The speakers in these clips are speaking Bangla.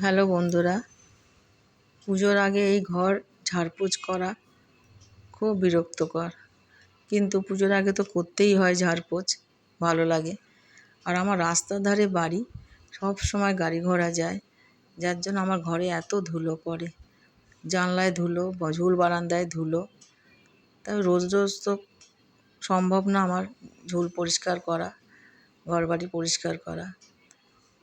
হ্যালো বন্ধুরা। পুজোর আগে এই ঘর ঝাড়পোছ করা খুব বিরক্তকর। কিন্তু পুজোর আগে তো করতেই হয় ঝাড়পোছ ভালো লাগে। আর আমার রাস্তার ধারে বাড়ি, সব সময় গাড়ি ঘোড়া যায়, যার জন্য আমার ঘরে এত ধুলো পড়ে। জানলায় ধুলো ঝুল বারান্দায় ধুলো। তাই রোজ রোজ তো সম্ভব না আমার ঝুল পরিষ্কার করা ঘর বাড়ি পরিষ্কার করা।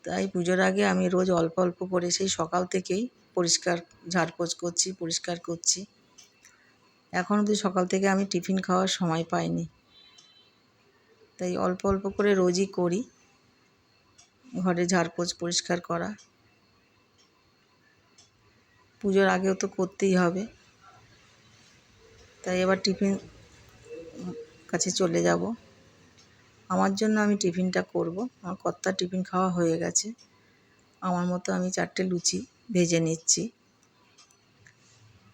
তাই পুজোর আগে আমি রোজ অল্প অল্প করে সেই সকাল থেকেই পরিষ্কার ঝাড়পোছ করছি, পরিষ্কার করছি। এখন অবধি সকাল থেকে আমি টিফিন খাওয়ার সময় পাইনি। তাই অল্প অল্প করে রোজই করি। ঘরে ঝাড়পোছ পরিষ্কার করা। পুজোর আগেও তো করতেই হবে। তাই এবার টিফিন কাছে চলে যাব। আমার জন্য আমি টিফিনটা করব। আমার কর্তার টিফিন খাওয়া হয়ে গেছে। আমার মতো আমি চারটে লুচি ভেজে নিচ্ছি।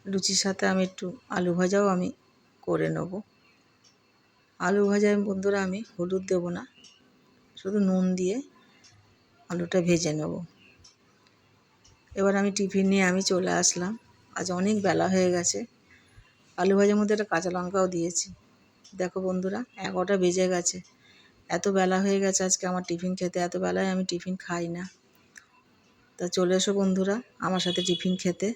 লুচির সাথে আমি একটু আলু ভাজাও আমি করে নেব। আলু ভাজায় বন্ধুরা আমি হলুদ দেব না, শুধু নুন দিয়ে আলুটা ভেজে নেব। এবার আমি টিফিন নিয়ে আমি চলে আসলাম। আজ অনেক বেলা হয়ে গেছে। আলু ভাজার মধ্যে একটা কাঁচা লঙ্কাও দিয়েছি। দেখো বন্ধুরা, এগারোটা বেজে গেছে। এত বেলা হয়ে গেছে আজকে আমার টিফিন খেতে, এত বেলায় আমি টিফিন খাই না। তা চলে এসো বন্ধুরা, আমার সাথে টিফিন খেতে।